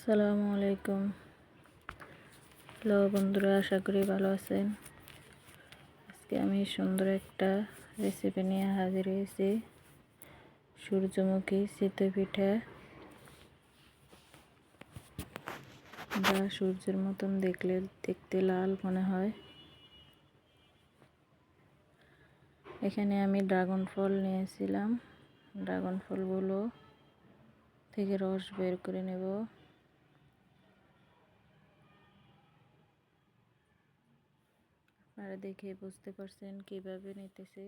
আসসালামু আলাইকুম। হ্যালো বন্ধুরা, আশা করি ভালো আছেন। আজকে আমি সুন্দর একটা রেসিপি নিয়ে হাজির হয়েছি। সূর্যমুখী চিতই পিঠা যা সূর্যের মতন দেখলে, দেখতে লাল মনে হয়। এখানে আমি ড্রাগন ফল নিয়েছিলাম। ড্রাগন ফলগুলো থেকে রস বের করে নেব। আপনারা দেখে বুঝতে পারছেন কীভাবে নিতেছে।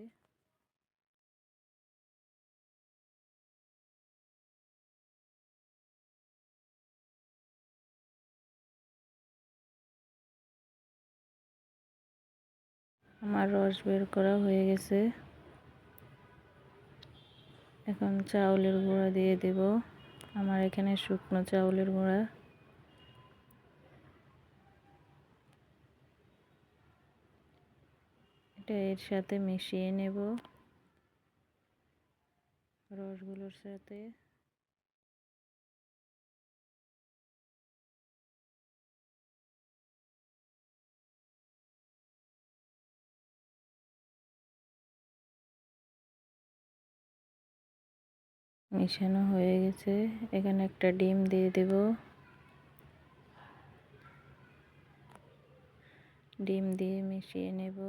আমার রস বের করা হয়ে গেছে। এখন চাউলের গুঁড়া দিয়ে দেব। আমার এখানে শুকনো চাউলের গুঁড়া। এটা এর সাথে মিশিয়ে নেব। রসগুলোর সাথে। মিশানো হয়ে গেছে। এখানে একটা ডিম দিয়ে দেব। ডিম দিয়ে মিশিয়ে নেব।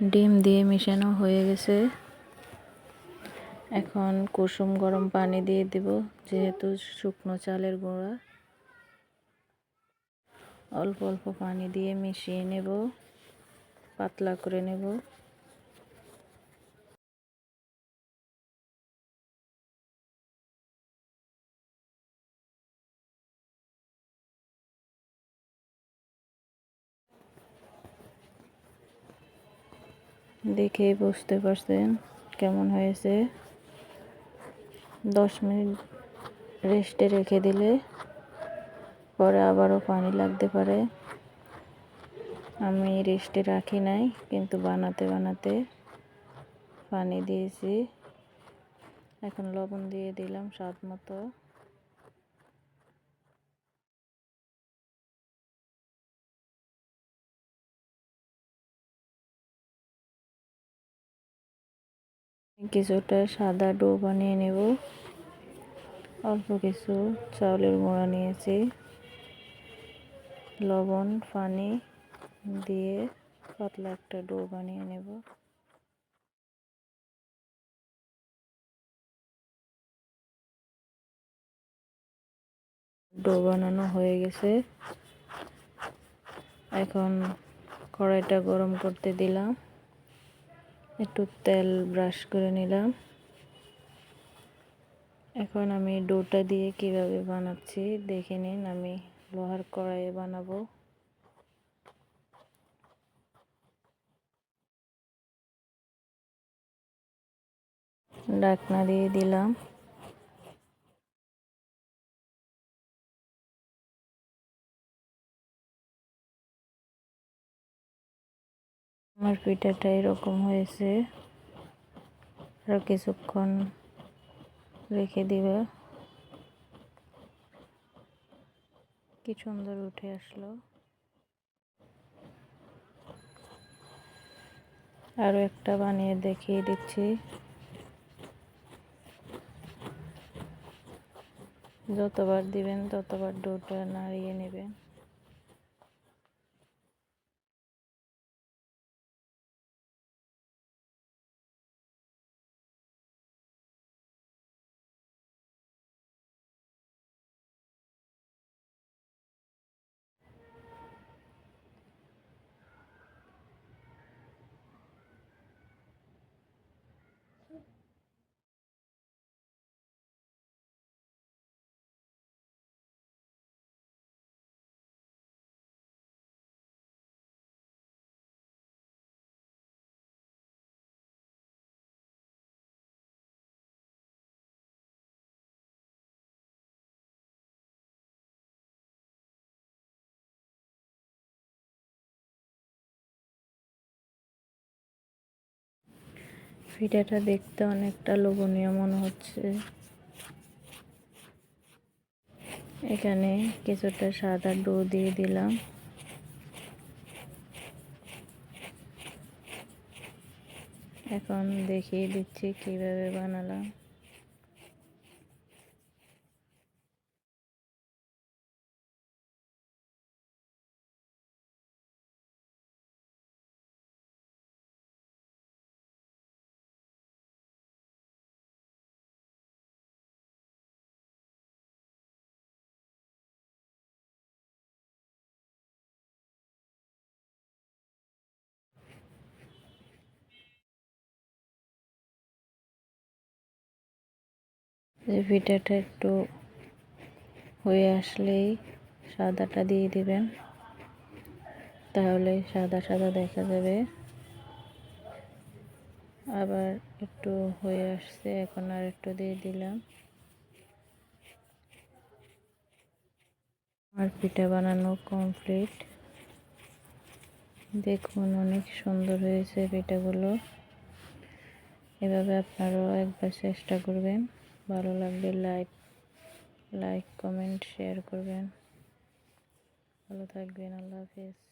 ডিম দিয়ে মিশানো হয়ে গেছে। এখন কুসুম গরম পানি দিয়ে দেব, যেহেতু শুকনো চালের গুঁড়া। অল্প অল্প পানি দিয়ে মিশিয়ে নেব, পাতলা করে নেব। দেখে বুঝতে পারছেন কেমন হয়েছে। দশ মিনিট রেস্টে রেখে দিলে পরে আবারও পানি লাগতে পারে। আমি রেস্টে রাখি নাই, কিন্তু বানাতে বানাতে পানি দিয়েছি। এখন লবণ দিয়ে দিলাম স্বাদ মতো। কিছুটা সাদা ডো বানিয়ে নেব। অল্প কিছু চাউলের গুঁড়া নিয়েছি। লবণ, পানি দিয়ে পাতলা একটা ডো বানিয়ে নেব। ডো বানানো হয়ে গেছে। এখন কড়াইটা গরম করতে দিলাম। একটু তেল ব্রাশ করে নিলাম। এখন আমি ডোটা দিয়ে কীভাবে বানাচ্ছি দেখে নিন, আমি লোহার কড়াইয়ে বানাবো। ডাকনা দিয়ে দিলাম। আমার পিঠাটা এরকম হয়েছে। আরও কিছুক্ষণ রেখে দিবে। কি সুন্দর উঠে আসলো। আরও একটা বানিয়ে দেখিয়ে দিচ্ছি। যতবার দিবেন ততবার ডোটা নাড়িয়ে নেবেন। পিঠাটা দেখতে অনেকটা লোভনীয় মনে হচ্ছে। এখানে কিছুটা সাদা ডো দিয়ে দিলাম। এখন দেখিয়ে দিচ্ছি কীভাবে বানালাম। এই পিঠাটা একটু হয়ে আসলেই সাদাটা দিয়ে দিবেন। তাহলে সাদা সাদা দেখা যাবে। আবার একটু হয়ে আসছে, এখন আর একটু দিয়ে দিলাম। আর পিঠা বানানো কমপ্লিট দেখুন অনেক সুন্দর হয়েছে পিঠাগুলো। এভাবে আপনারাও একবার চেষ্টা করবেন। ভালো লাগলে লাইক লাইক কমেন্ট শেয়ার করবেন। ভালো থাকবেন আল্লাহ হাফিজ।